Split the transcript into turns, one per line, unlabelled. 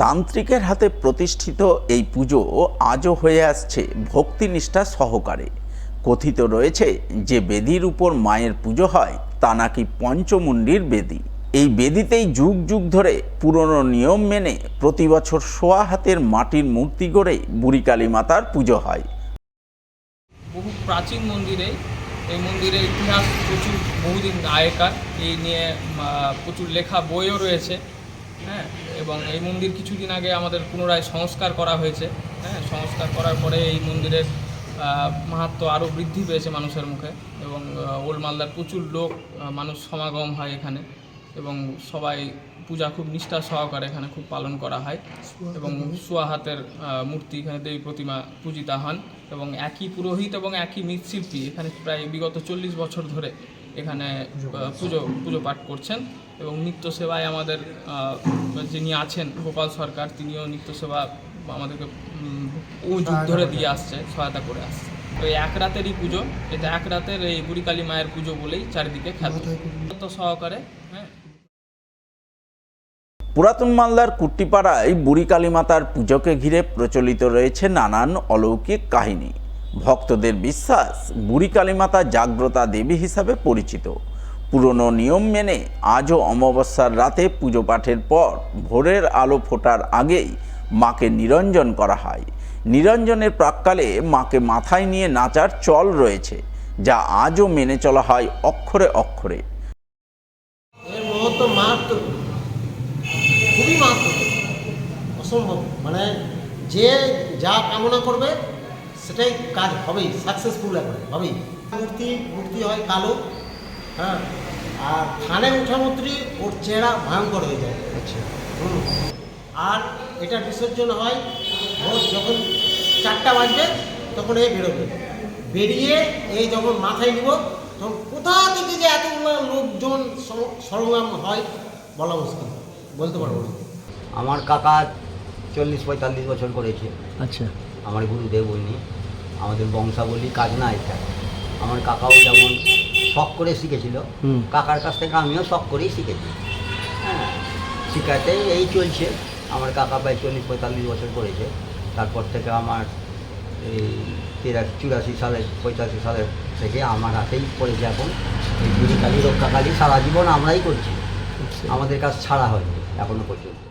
তান্ত্রিকের হাতে প্রতিষ্ঠিত এই পুজো আজও হয়ে আসছে ভক্তিনিষ্ঠা সহকারে। কথিত রয়েছে যে বেদির উপর মায়ের পুজো হয়, তা নাকি পঞ্চমুণ্ডির বেদি। এই বেদিতেই যুগ যুগ ধরে পুরনো নিয়ম মেনে প্রতি বছর সোয়া হাতের মাটির মূর্তি গড়ে বুড়িকালী মাতার পুজো হয়।
বহু প্রাচীন মন্দিরে, এই মন্দিরের ইতিহাস প্রচুর, বহুদিন আগেকার, এই নিয়ে প্রচুর লেখা বইও রয়েছে। হ্যাঁ এবং এই মন্দির কিছুদিন আগে আমাদের পুনরায় সংস্কার করা হয়েছে। হ্যাঁ সংস্কার করার পরে এই মন্দিরের আহ, মাহাত্ম্য আরও বৃদ্ধি পেয়েছে মানুষের মুখে এবং ওল্ড মালদার প্রচুর লোক মানুষ সমাগম হয় এখানে এবং সবাই পূজা খুব নিষ্ঠা সহকারে এখানে খুব পালন করা হয় এবং সোয়া হাতের মূর্তি এখানে দেবী প্রতিমা পূজিতা হন এবং একই পুরোহিত এবং একই মৃৎশিল্পী এখানে প্রায় বিগত চল্লিশ বছর ধরে এখানে পুজো পুজো পাঠ করছেন। এবং নিত্য সেবায় আমাদের যিনি আছেন গোপাল সরকার, তিনিও নিত্য সেবা আমাদেরকে যুগ ধরে দিয়ে আসছে, সহায়তা করে আসছে। তো এক রাতেরই পুজো, এটা এক রাতের এই বুড়িকালী মায়ের পুজো বলেই চারিদিকে খ্যাত। সহকারে হ্যাঁ।
পুরাতন মালদার কুট্টিপাড়ায় বুড়ি কালী মাতার পুজোকে ঘিরে প্রচলিত রয়েছে নানান অলৌকিক কাহিনী। ভক্তদের বিশ্বাস বুড়ি কালী মাতা জাগ্রতা দেবী হিসাবে পরিচিত। পুরনো নিয়ম মেনে আজও অমাবস্যার রাতে পুজো পাঠের পর ভোরের আলো ফোটার আগেই মাকে নিরঞ্জন করা হয়। নিরঞ্জনের প্রাককালে মাকে মাথায় নিয়ে নাচার চল রয়েছে, যা আজও মেনে চলা হয় অক্ষরে অক্ষরে।
খুবই অসম্ভব। মানে যে যা কামনা করবে, সেটাই কাজ হবেই সাকসেসফুল হবেই। মূর্তি মূর্তি হয় কালো। হ্যাঁ? আর থানে উঠা মূর্তি ওর চেহারা ভয়ঙ্কর হয়ে যায়। আচ্ছা। আর এটা বিসর্জন হয় ভোর যখন চারটা বাজবে তখন এই বেরোবে। বেরিয়ে এই যখন মাথায় নিব তখন কোথা থেকে যে এতগুলো লোকজন সরঞ্জাম হয় বলা মুশকিল বলতে পারব না।
আমার কাকা চল্লিশ পঁয়তাল্লিশ বছর করেছে।
আচ্ছা।
আমার গুরুদেব উনি আমাদের বংশাবলী কাজ না এটা আমার কাকাও যেমন শখ করে শিখেছিল। কাকার কাছ থেকে আমিও শখ করেই শিখেছি। হ্যাঁ শিখাতে এই চলছে। আমার কাকা প্রায় চল্লিশ পঁয়তাল্লিশ বছর করেছে তারপর থেকে আমার এই তিরাশি চুরাশি সালে পঁচাশি সালের থেকে আমার হাতেই পড়েছে এখন। এই বুড়িকালী রক্ষাকালী সারা জীবন আমরাই করছি। আমাদের কাজ ছাড়া হয়নি এখনও পর্যন্ত।